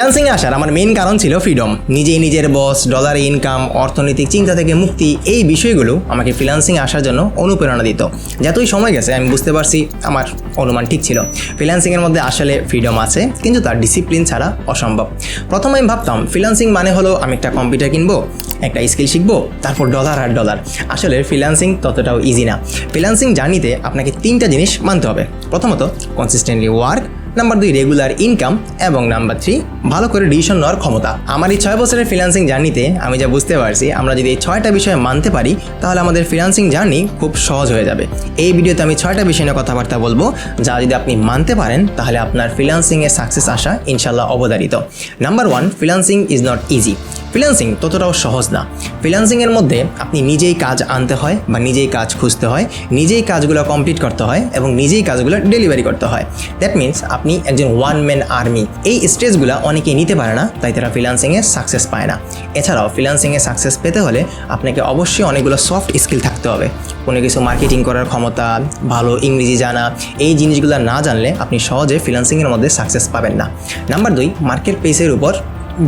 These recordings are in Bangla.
ফ্রিল্যান্সিংয়ে আসার আমার মেইন কারণ ছিল ফ্রিডম নিজেই নিজের বস ডলার ইনকাম অর্থনৈতিক চিন্তা থেকে মুক্তি, এই বিষয়গুলো আমাকে ফ্রিল্যান্সিংয়ে আসার জন্য অনুপ্রেরণা দিত। যতই সময় গেছে, আমি বুঝতে পারছি আমার অনুমান ঠিক ছিল। ফ্রিল্যান্সিংয়ের মধ্যে আসলে ফ্রিডম আছে, কিন্তু তার ডিসিপ্লিন ছাড়া অসম্ভব। প্রথমে আমি ভাবতাম ফ্রিল্যান্সিং মানে হলো আমি একটা কম্পিউটার কিনবো, একটা স্কিল শিখব, তারপর ডলার আর ডলার আসলে ফ্রিল্যান্সিং ততটাও ইজি না। ফ্রিল্যান্সিং জার্নিতে আপনাকে তিনটা জিনিস মানতে হবে। প্রথমত কনসিস্টেন্টলি ওয়ার্ক নাম্বার দুই রেগুলার ইনকাম এবং নাম্বার থ্রি ভালো করে ডিসিশন নেওয়ার ক্ষমতা। আমার এই ছয় বছরের ফিন্যান্সিং জার্নিতে আমি যা বুঝতে পারছি, আমরা যদি এই ছয়টা বিষয়ে মানতে পারি, তাহলে আমাদের ফিন্যান্সিং জার্নি খুব সহজ হয়ে যাবে। এই ভিডিওতে আমি ছয়টা বিষয় নিয়ে কথাবার্তা বলব। যা যদি আপনি মানতে পারেন, তাহলে আপনার ফ্রিল্যান্সিংয়ে সাকসেস আসা ইনশাল্লাহ অবধারিত। Number one financing is not easy freelancing ততটাও সহজ না। ফ্রিল্যান্সিংয়ের মধ্যে আপনি নিজেই কাজ আনতে হয় বা নিজেই কাজ খুঁজতে হয়, নিজেই কাজগুলো কমপ্লিট করতে হয় এবং নিজেই কাজগুলো ডেলিভারি করতে হয়। দ্যাট মিন্স আপনি একজন ওয়ান ম্যান আর্মি এই স্টেজগুলো অনেকেই নিতে পারে না, তাই তারা ফ্রিল্যান্সিংয়ে সাকসেস পায় না। এছাড়াও ফ্রিল্যান্সিংয়ে সাকসেস পেতে হলে আপনাকে অবশ্যই অনেকগুলো সফট স্কিল থাকতে হবে। কোনো কিছু মার্কেটিং করার ক্ষমতা, ভালো ইংরেজি জানা, এই জিনিসগুলো না জানলে আপনি সহজে ফ্রিল্যান্সিংয়ের মধ্যে সাকসেস পাবেন না। নাম্বার দুই মার্কেট প্লেসের উপর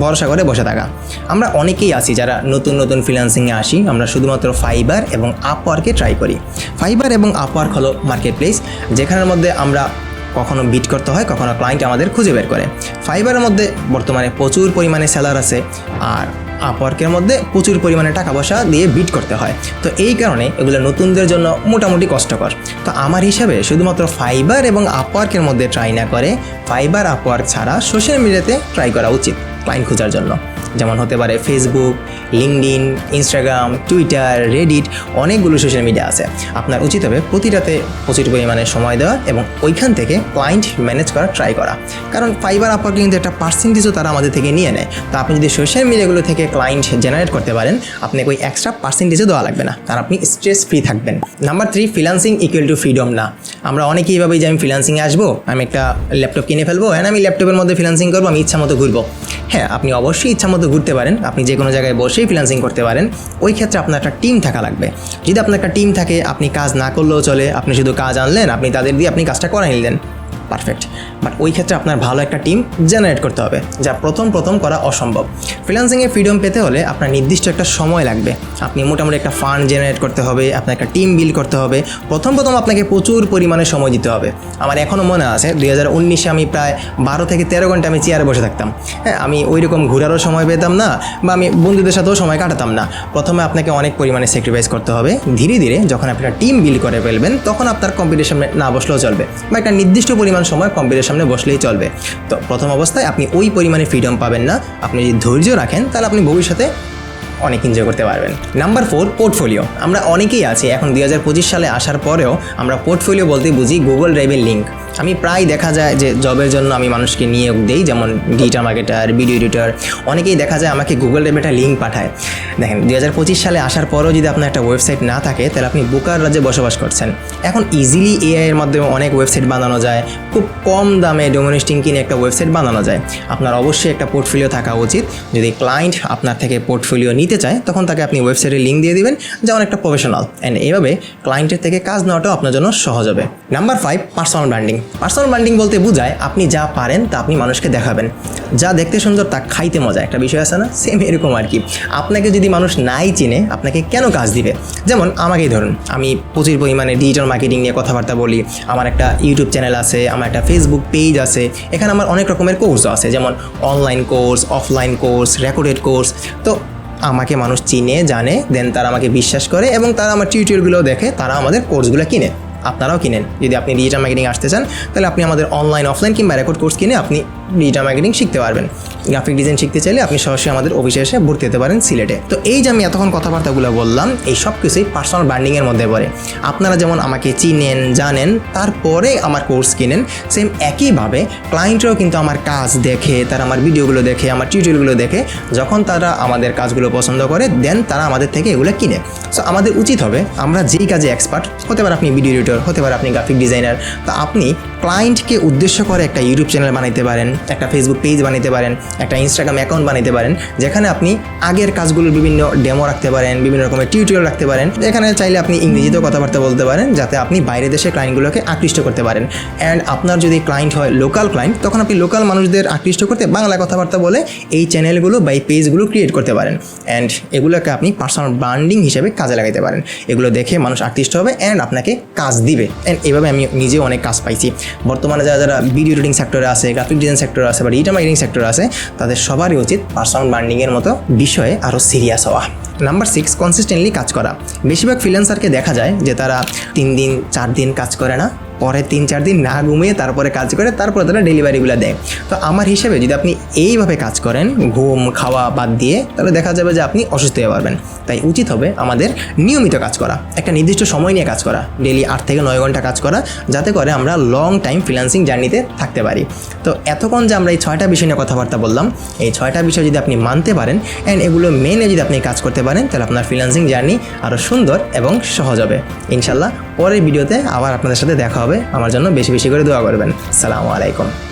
ভরসা করে বসে থাকা। আমরা অনেকেই আছি যারা নতুন নতুন ফ্রিল্যান্সিংয়ে আসি। আমরা শুধুমাত্র ফাইবার এবং আপওয়ার্কে ট্রাই করি। ফাইবার এবং আপওয়ার্ক হলো মার্কেট প্লেস যেখানের মধ্যে আমরা কখনো বিট করতে হয়, কখনো ক্লায়েন্ট আমাদের খুঁজে বের করে। ফাইবারের মধ্যে বর্তমানে প্রচুর পরিমাণে সেলার আছে আর আপওয়ার্কের মধ্যে প্রচুর পরিমাণে টাকা পয়সা দিয়ে বিট করতে হয়। তো এই কারণে এগুলো নতুনদের জন্য মোটামুটি কষ্টকর। তো আমার হিসাবে শুধুমাত্র ফাইবার এবং আপওয়ার্কের মধ্যে ট্রাই না করে ফাইবার আপওয়ার্ক ছাড়া সোশ্যাল মিডিয়াতে ট্রাই করা উচিত। ক্লায়েন্ট খোঁজার জন্য। যেমন হতে পারে Facebook LinkedIn Instagram Twitter Reddit অনেকগুলো সোশ্যাল মিডিয়া আছে। আপনার উচিত হবে প্রতিটাতে প্রচুর পরিমাণে সময় দেওয়া এবং ওইখান থেকে ক্লায়েন্ট ম্যানেজ করা ট্রাই করা। কারণ ফাইবার আপওয়ার্ক কিন্তু একটা পার্সেন্টেজও তারা আমাদের থেকে নিয়ে নেয়। তো আপনি যদি সোশ্যাল মিডিয়াগুলো থেকে ক্লায়েন্ট জেনারেট করতে পারেন, আপনাকে ওই এক্সট্রা পার্সেন্টেজও দেওয়া লাগবে না। আর আপনি স্ট্রেস ফ্রি থাকবেন। Number three freelancing equal to freedom না। আমরা অনেকেই ভাবি যে আমি ফ্রিলান্সিংয়ে আসব, আমি একটা ল্যাপটপ কিনে ফেলব অ্যান্ড আমি ল্যাপটপের মধ্যে ফ্রিলান্সিং করব, আমি ইচ্ছা মতো ঘুরবো। হ্যাঁ আপনি অবশ্যই ইচ্ছা মতো ঘুরতে পারেন, আপনি যে কোনো জায়গায় বসেই ফ্রিলান্সিং করতে পারেন, ওই ক্ষেত্রে আপনার একটা টিম থাকা লাগবে। যদি আপনার একটা টিম থাকে, আপনি কাজ না করলেও চলে, আপনি শুধু কাজ আনলেন, আপনি তাদের দিয়ে আপনি কাজটা করাই নিলেন। পারফেক্ট বাট ওই ক্ষেত্রে আপনার ভালো একটা টিম জেনারেট করতে হবে, যা প্রথম প্রথম করা অসম্ভব। ফ্রিল্যান্সিংয়ে ফ্রিডম পেতে হলে আপনার নির্দিষ্ট একটা সময় লাগবে। আপনি মোটামুটি একটা ফান্ড জেনারেট করতে হবে, আপনার একটা টিম বিল্ড করতে হবে। প্রথম প্রথম আপনাকে প্রচুর পরিমাণে সময় দিতে হবে। আমার এখনও মনে আছে, দুই হাজার উনিশে আমি প্রায় বারো থেকে তেরো ঘণ্টা আমি চেয়ারে বসে থাকতাম। হ্যাঁ আমি ওই রকম ঘোরারও সময় পেতাম না বা আমি বন্ধুদের সাথেও সময় কাটাতাম না। প্রথমে আপনাকে অনেক পরিমাণে স্যাক্রিফাইস করতে হবে। ধীরে ধীরে যখন আপনি টিম বিল্ড করে ফেলবেন, তখন আপনার কম্পিউটার সামনে না বসলেও চলবে। বা একটা নির্দিষ্ট পরিমাণ সময় কম্পিউটার সামনে বসলেই চলবে। তো প্রথম অবস্থায় আপনি ওই পরিমাণে ফ্রিডম পাবেন না। আপনি যদি ধৈর্য রাখেন, তাহলে আপনি ভবিষ্যতে অনেক এনজয় করতে পারবেন। নাম্বার ফোর পোর্টফোলিও আমরা অনেকেই আছি। এখন দুই হাজার পঁচিশ সালে আসার পরেও আমরা পোর্টফোলিও বলতে বুঝি গুগল ড্রাইভের লিঙ্ক আমি প্রায় দেখা যায় যে জবের জন্য আমি মানুষকে নিয়োগ দিই, যেমন ডিজিটাল মার্কেটার ভিডিও এডিটর অনেকেই দেখা যায় আমাকে গুগল ড্রাইভে একটা লিঙ্ক পাঠায়। দেখেন, দুই হাজার পঁচিশ সালে আসার পরেও যদি আপনার একটা ওয়েবসাইট না থাকে, তাহলে আপনি বুকার রাজ্যে বসবাস করছেন। এখন ইজিলি এআই এর মাধ্যমে অনেক ওয়েবসাইট বানানো যায়, খুব কম দামে ডোমিনেস্টিং কিনে একটা ওয়েবসাইট বানানো যায়। আপনার অবশ্যই একটা পোর্টফোলিও থাকা উচিত। যদি ক্লায়েন্ট আপনার থেকে পোর্টফোলিও নিতে চায়, তখন তাকে আপনি ওয়েবসাইটের লিঙ্ক দিয়ে দিবেন যেমন একটা প্রফেশনাল অ্যান্ড এইভাবে ক্লায়েন্টের থেকে কাজ নেওয়াটাও আপনার জন্য সহজ হবে। Number five personal branding personal branding বলতে বোঝায় আপনি যা পারেন তা আপনি মানুষকে দেখাবেন। যা দেখতে সুন্দর তা খাইতে মজা। একটা বিষয় আছে না? সেম এরকম আর কি। আপনাকে যদি মানুষ নাই চিনে, আপনাকে কেন কাজ দিবে? যেমন আমাকেই ধরুন, আমি প্রচুর পরিমাণে ডিজিটাল মার্কেটিং নিয়ে কথাবার্তা বলি। আমার একটা ইউটিউব চ্যানেল আছে, আমার একটা ফেসবুক পেজ আছে। এখানে আমার অনেক রকমের কোর্সও আছে, যেমন online course offline course recorded course তো আমাকে মানুষ চিনে, জানে দেন তারা আমাকে বিশ্বাস করে এবং তারা আমার টিউটোরিয়ালগুলো দেখে, তারা আমাদের কোর্সগুলো কিনে। আপনারাও কিনেন। যদি আপনি ডিজিটাল মার্কেটিং আসতে চান, তাহলে আপনি আমাদের অনলাইন অফলাইন কিংবা রেকর্ড কোর্স কিনে আপনি ডিজিটাল মার্কেটিং শিখতে পারবেন। গ্রাফিক ডিজাইন শিখতে চাইলে আপনি সরাসরি আমাদের অফিসে এসে ভর্তি হতে পারেন সিলেটে। তো এই যে আমি এতক্ষণ কথাবার্তাগুলো বললাম, এই সব কিছুই পার্সোনাল ব্র্যান্ডিংয়ের মধ্যে পড়ে। আপনারা যেমন আমাকে চিনেন, জানেন, তারপরে আমার কোর্স কিনেন সেম একইভাবে ক্লায়েন্টরাও কিন্তু আমার কাজ দেখে, তারা আমার ভিডিওগুলো দেখে, আমার টিউটোরিয়ালগুলো দেখে, যখন তারা আমাদের কাজগুলো পছন্দ করে দেন তারা আমাদের থেকে এগুলো কিনে। সো আমাদের উচিত হবে আমরা যেই কাজে এক্সপার্ট হতে পারে আপনি ভিডিও এডিটর হতে পারে আপনি গ্রাফিক ডিজাইনার তো আপনি ক্লায়েন্টকে উদ্দেশ্য করে একটা ইউটিউব চ্যানেল বানাইতে পারেন, একটা ফেসবুক পেজ বানাইতে পারেন একটা ইনস্টাগ্রাম অ্যাকাউন্ট বানাইতে পারেন, যেখানে আপনি আগের কাজগুলোর বিভিন্ন ডেমো রাখতে পারেন, বিভিন্ন রকমের টিউটোরিয়াল রাখতে পারেন। এখানে চাইলে আপনি ইংরেজিতেও কথাবার্তা বলতে পারেন, যাতে আপনি বাইরে দেশের ক্লায়েন্টগুলোকে আকৃষ্ট করতে পারেন। অ্যান্ড আপনার যদি ক্লায়েন্ট হয় লোকাল ক্লায়েন্ট তখন আপনি লোকাল মানুষদের আকৃষ্ট করতে বাংলা কথাবার্তা বলে এই চ্যানেলগুলো বা এই পেজগুলো ক্রিয়েট করতে পারেন। অ্যান্ড এগুলোকে আপনি পার্সোনাল ব্র্যান্ডিং হিসেবে কাজে লাগাতে পারেন। এগুলো দেখে মানুষ আকৃষ্ট হবে অ্যান্ড আপনাকে কাজ দিবে। অ্যান্ড এভাবে আমি নিজেও অনেক কাজ পাইছি। বর্তমানে যারা যারা ভিডিও এডিটিং সেক্টরে আছে গ্রাফিক ডিজাইন সেক্টরে আছে, বা ডিজিটাল মার্কেটিং সেক্টরে আছে তাদের সবারই উচিত পার্সোনাল বার্নিংয়ের মতো বিষয়ে আরও সিরিয়াস হওয়া। নাম্বার সিক্স কনসিস্টেন্টলি কাজ করা। বেশিরভাগ ফ্রিল্যান্সারকে দেখা যায় যে তারা তিন দিন, চার দিন কাজ করে না। পরে তিন, চার দিন না ঘুমিয়ে তারপরে কাজ করে তারপরে তারা ডেলিভারিগুলো দেয়। তো আমার হিসেবে যদি আপনি এইভাবে কাজ করেন, ঘুম, খাওয়া বাদ দিয়ে, তাহলে দেখা যাবে যে আপনি অসুস্থ হয়ে পারবেন। তাই উচিত হবে আমাদের নিয়মিত কাজ করা। একটা নির্দিষ্ট সময় নিয়ে কাজ করা। ডেলি আট থেকে নয় ঘণ্টা কাজ করা, যাতে করে আমরা লং টাইম ফ্রিল্যান্সিং জার্নিতে থাকতে পারি। তো এতক্ষণ যে আমরা এই ছয়টা বিষয় নিয়ে কথাবার্তা বললাম, এই ছয়টা বিষয় যদি আপনি মানতে পারেন অ্যান্ড এগুলো মেনে যদি আপনি কাজ করতে পারেন, তাহলে আপনার ফ্রিল্যান্সিং জার্নি আরও সুন্দর এবং সহজ হবে। ইনশাল্লাহ পরের ভিডিওতে আবার আপনাদের সাথে দেখা হবে। আমার জন্য বেশি বেশি করে দোয়া করবেন। সালামু আলাইকুম।